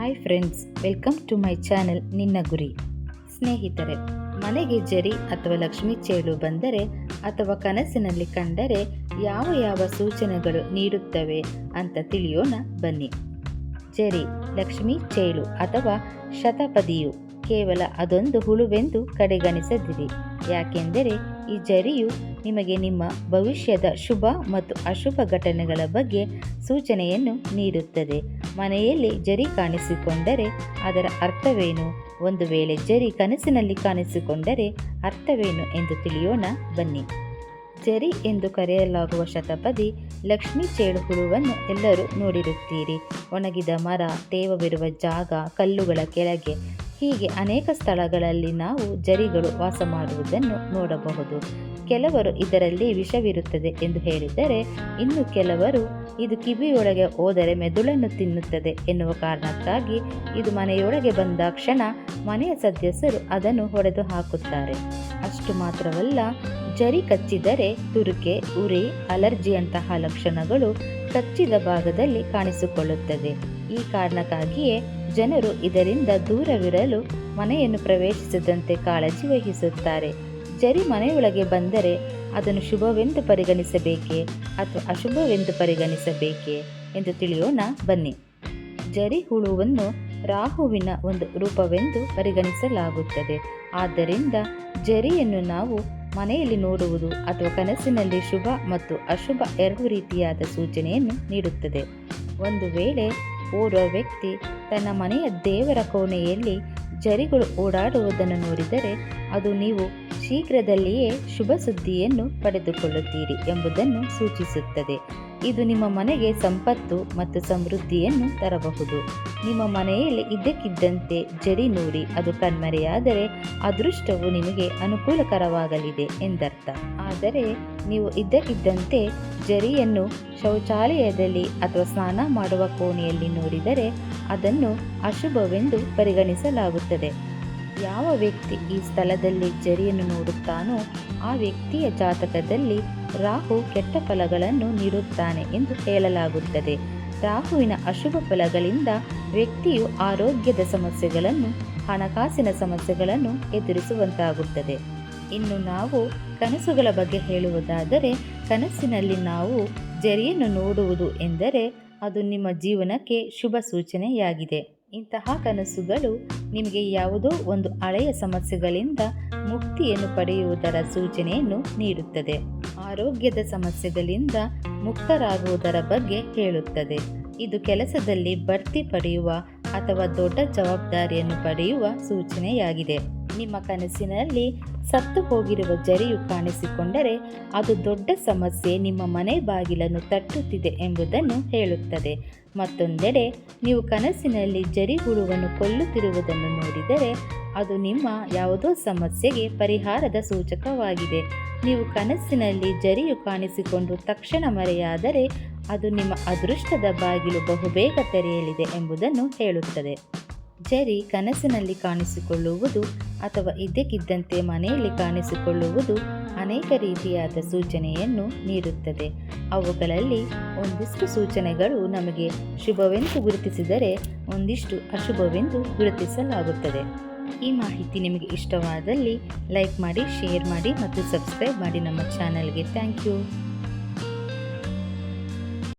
Hi friends, welcome to my channel ನಿನ್ನ ಗುರಿ. ಸ್ನೇಹಿತರೆ, ಮನೆಗೆ ಜರಿ ಅಥವಾ ಲಕ್ಷ್ಮೀ ಚೇಳು ಬಂದರೆ ಅಥವಾ ಕನಸಿನಲ್ಲಿ ಕಂಡರೆ ಯಾವ ಯಾವ ಸೂಚನೆಗಳು ನೀಡುತ್ತವೆ ಅಂತ ತಿಳಿಯೋಣ ಬನ್ನಿ. ಜರಿ, ಲಕ್ಷ್ಮೀ ಚೇಳು ಅಥವಾ ಶತಪದಿಯು ಕೇವಲ ಅದೊಂದು ಹುಳುವೆಂದು ಕಡೆಗಣಿಸದಿರಿ. ಯಾಕೆಂದರೆ ಈ ಜರಿಯು ನಿಮಗೆ ನಿಮ್ಮ ಭವಿಷ್ಯದ ಶುಭ ಮತ್ತು ಅಶುಭ ಘಟನೆಗಳ ಬಗ್ಗೆ ಸೂಚನೆಯನ್ನು ನೀಡುತ್ತದೆ. ಮನೆಯಲ್ಲಿ ಜರಿ ಕಾಣಿಸಿಕೊಂಡರೆ ಅದರ ಅರ್ಥವೇನು? ಒಂದು ವೇಳೆ ಜರಿ ಕನಸಿನಲ್ಲಿ ಕಾಣಿಸಿಕೊಂಡರೆ ಅರ್ಥವೇನು ಎಂದು ತಿಳಿಯೋಣ, ಬನ್ನಿ. ಜರಿ ಎಂದು ಕರೆಯಲಾಗುವ ಶತಪದಿ ಲಕ್ಷ್ಮೀ ಚೇಳು ಹುಳುವನ್ನು ಎಲ್ಲರೂ ನೋಡಿರುತ್ತೀರಿ. ಒಣಗಿದ ಮರ, ತೇವವಿರುವ ಜಾಗ, ಕಲ್ಲುಗಳ ಕೆಳಗೆ ಹೀಗೆ ಅನೇಕ ಸ್ಥಳಗಳಲ್ಲಿ ನಾವು ಜರಿಗಳು ವಾಸ ಮಾಡುವುದನ್ನು ನೋಡಬಹುದು. ಕೆಲವರು ಇದರಲ್ಲಿ ವಿಷವಿರುತ್ತದೆ ಎಂದು ಹೇಳಿದರೆ, ಇನ್ನು ಕೆಲವರು ಇದು ಕಿವಿಯೊಳಗೆ ಹೋದರೆ ಮೆದುಳನ್ನು ತಿನ್ನುತ್ತದೆ ಎನ್ನುವ ಕಾರಣಕ್ಕಾಗಿ ಇದು ಮನೆಯೊಳಗೆ ಬಂದ ಕ್ಷಣ ಮನೆಯ ಸದಸ್ಯರು ಅದನ್ನು ಹೊಡೆದು ಹಾಕುತ್ತಾರೆ. ಅಷ್ಟು ಮಾತ್ರವಲ್ಲ, ಜರಿ ಕಚ್ಚಿದರೆ ತುರುಕೆ, ಉರಿ, ಅಲರ್ಜಿಯಂತಹ ಲಕ್ಷಣಗಳು ಕಚ್ಚಿದ ಭಾಗದಲ್ಲಿ ಕಾಣಿಸಿಕೊಳ್ಳುತ್ತದೆ. ಈ ಕಾರಣಕ್ಕಾಗಿಯೇ ಜನರು ಇದರಿಂದ ದೂರವಿರಲು ಮನೆಯನ್ನು ಪ್ರವೇಶಿಸದಂತೆ ಕಾಳಜಿ ವಹಿಸುತ್ತಾರೆ. ಜರಿ ಮನೆಯೊಳಗೆ ಬಂದರೆ ಅದನ್ನು ಶುಭವೆಂದು ಪರಿಗಣಿಸಬೇಕೇ ಅಥವಾ ಅಶುಭವೆಂದು ಪರಿಗಣಿಸಬೇಕೇ ಎಂದು ತಿಳಿಯೋಣ, ಬನ್ನಿ. ಜರಿ ಹುಳುವನ್ನು ರಾಹುವಿನ ಒಂದು ರೂಪವೆಂದು ಪರಿಗಣಿಸಲಾಗುತ್ತದೆ. ಆದ್ದರಿಂದ ಜರಿಯನ್ನು ನಾವು ಮನೆಯಲ್ಲಿ ನೋಡುವುದು ಅಥವಾ ಕನಸಿನಲ್ಲಿ ಶುಭ ಮತ್ತು ಅಶುಭ ಎರಡು ರೀತಿಯಾದ ಸೂಚನೆಯನ್ನು ನೀಡುತ್ತದೆ. ಒಂದು ವೇಳೆ ಓರ್ವ ವ್ಯಕ್ತಿ ತನ್ನ ಮನೆಯ ದೇವರ ಕೋಣೆಯಲ್ಲಿ ಜರಿಗಳು ಓಡಾಡುವುದನ್ನು ನೋಡಿದರೆ ಅದು ನೀವು ಶೀಘ್ರದಲ್ಲಿಯೇ ಶುಭ ಸುದ್ದಿಯನ್ನು ಪಡೆದುಕೊಳ್ಳುತ್ತೀರಿ ಎಂಬುದನ್ನು ಸೂಚಿಸುತ್ತದೆ. ಇದು ನಿಮ್ಮ ಮನೆಗೆ ಸಂಪತ್ತು ಮತ್ತು ಸಮೃದ್ಧಿಯನ್ನು ತರಬಹುದು. ನಿಮ್ಮ ಮನೆಯಲ್ಲಿ ಇದ್ದಕ್ಕಿದ್ದಂತೆ ಜರಿ ನೋಡಿ, ಅದು ಕಣ್ಮರೆಯಾದರೆ ಅದೃಷ್ಟವು ನಿಮಗೆ ಅನುಕೂಲಕರವಾಗಲಿದೆ ಎಂದರ್ಥ. ಆದರೆ ನೀವು ಇದ್ದಕ್ಕಿದ್ದಂತೆ ಜರಿಯನ್ನು ಶೌಚಾಲಯದಲ್ಲಿ ಅಥವಾ ಸ್ನಾನ ಮಾಡುವ ಕೋಣೆಯಲ್ಲಿ ನೋಡಿದರೆ ಅದನ್ನು ಅಶುಭವೆಂದು ಪರಿಗಣಿಸಲಾಗುತ್ತದೆ. ಯಾವ ವ್ಯಕ್ತಿ ಈ ಸ್ಥಳದಲ್ಲಿ ಜರಿಯನ್ನು ನೋಡುತ್ತಾನೋ ಆ ವ್ಯಕ್ತಿಯ ಜಾತಕದಲ್ಲಿ ರಾಹು ಕೆಟ್ಟ ಫಲಗಳನ್ನು ನೀಡುತ್ತಾನೆ ಎಂದು ಹೇಳಲಾಗುತ್ತದೆ. ರಾಹುವಿನ ಅಶುಭ ಫಲಗಳಿಂದ ವ್ಯಕ್ತಿಯು ಆರೋಗ್ಯದ ಸಮಸ್ಯೆಗಳನ್ನು, ಹಣಕಾಸಿನ ಸಮಸ್ಯೆಗಳನ್ನು ಎದುರಿಸುವಂತಾಗುತ್ತದೆ. ಇನ್ನು ನಾವು ಕನಸುಗಳ ಬಗ್ಗೆ ಹೇಳುವುದಾದರೆ, ಕನಸಿನಲ್ಲಿ ನಾವು ಜರಿಯನ್ನು ನೋಡುವುದು ಎಂದರೆ ಅದು ನಿಮ್ಮ ಜೀವನಕ್ಕೆ ಶುಭ ಸೂಚನೆಯಾಗಿದೆ. ಇಂತಹ ಕನಸುಗಳು ನಿಮಗೆ ಯಾವುದೋ ಒಂದು ಹಳೆಯ ಸಮಸ್ಯೆಗಳಿಂದ ಮುಕ್ತಿಯನ್ನು ಪಡೆಯುವುದರ ಸೂಚನೆಯನ್ನು ನೀಡುತ್ತದೆ. ಆರೋಗ್ಯದ ಸಮಸ್ಯೆಗಳಿಂದ ಮುಕ್ತರಾಗುವುದರ ಬಗ್ಗೆ ಹೇಳುತ್ತದೆ. ಇದು ಕೆಲಸದಲ್ಲಿ ಬಡ್ತಿ ಪಡೆಯುವ ಅಥವಾ ದೊಡ್ಡ ಜವಾಬ್ದಾರಿಯನ್ನು ಪಡೆಯುವ ಸೂಚನೆಯಾಗಿದೆ. ನಿಮ್ಮ ಕನಸಿನಲ್ಲಿ ಸತ್ತು ಹೋಗಿರುವ ಜರಿಯು ಕಾಣಿಸಿಕೊಂಡರೆ ಅದು ದೊಡ್ಡ ಸಮಸ್ಯೆ ನಿಮ್ಮ ಮನೆ ಬಾಗಿಲನ್ನು ತಟ್ಟುತ್ತಿದೆ ಎಂಬುದನ್ನು ಹೇಳುತ್ತದೆ. ಮತ್ತೊಂದೆಡೆ, ನೀವು ಕನಸಿನಲ್ಲಿ ಜರಿ ಹುಳುವನ್ನು ಕೊಲ್ಲುತ್ತಿರುವುದನ್ನು ನೋಡಿದರೆ ಅದು ನಿಮ್ಮ ಯಾವುದೋ ಸಮಸ್ಯೆಗೆ ಪರಿಹಾರದ ಸೂಚಕವಾಗಿದೆ. ನೀವು ಕನಸಿನಲ್ಲಿ ಜರಿಯು ಕಾಣಿಸಿಕೊಂಡು ತಕ್ಷಣ ಮರೆಯಾದರೆ ಅದು ನಿಮ್ಮ ಅದೃಷ್ಟದ ಬಾಗಿಲು ಬಹುಬೇಗ ತೆರೆಯಲಿದೆ ಎಂಬುದನ್ನು ಹೇಳುತ್ತದೆ. ಜರಿ ಕನಸಿನಲ್ಲಿ ಕಾಣಿಸಿಕೊಳ್ಳುವುದು ಅಥವಾ ಇದ್ದಕ್ಕಿದ್ದಂತೆ ಮನೆಯಲ್ಲಿ ಕಾಣಿಸಿಕೊಳ್ಳುವುದು ಅನೇಕ ರೀತಿಯಾದ ಸೂಚನೆಯನ್ನು ನೀಡುತ್ತದೆ. ಅವುಗಳಲ್ಲಿ ಒಂದಿಷ್ಟು ಸೂಚನೆಗಳು ನಮಗೆ ಶುಭವೆಂದು ಗುರುತಿಸಿದರೆ ಒಂದಿಷ್ಟು ಅಶುಭವೆಂದು ಗುರುತಿಸಲಾಗುತ್ತದೆ. ಈ ಮಾಹಿತಿ ನಿಮಗೆ ಇಷ್ಟವಾದಲ್ಲಿ ಲೈಕ್ ಮಾಡಿ, ಶೇರ್ ಮಾಡಿ ಮತ್ತು ಸಬ್ಸ್ಕ್ರೈಬ್ ಮಾಡಿ ನಮ್ಮ ಚಾನಲ್ಗೆ. Thank you.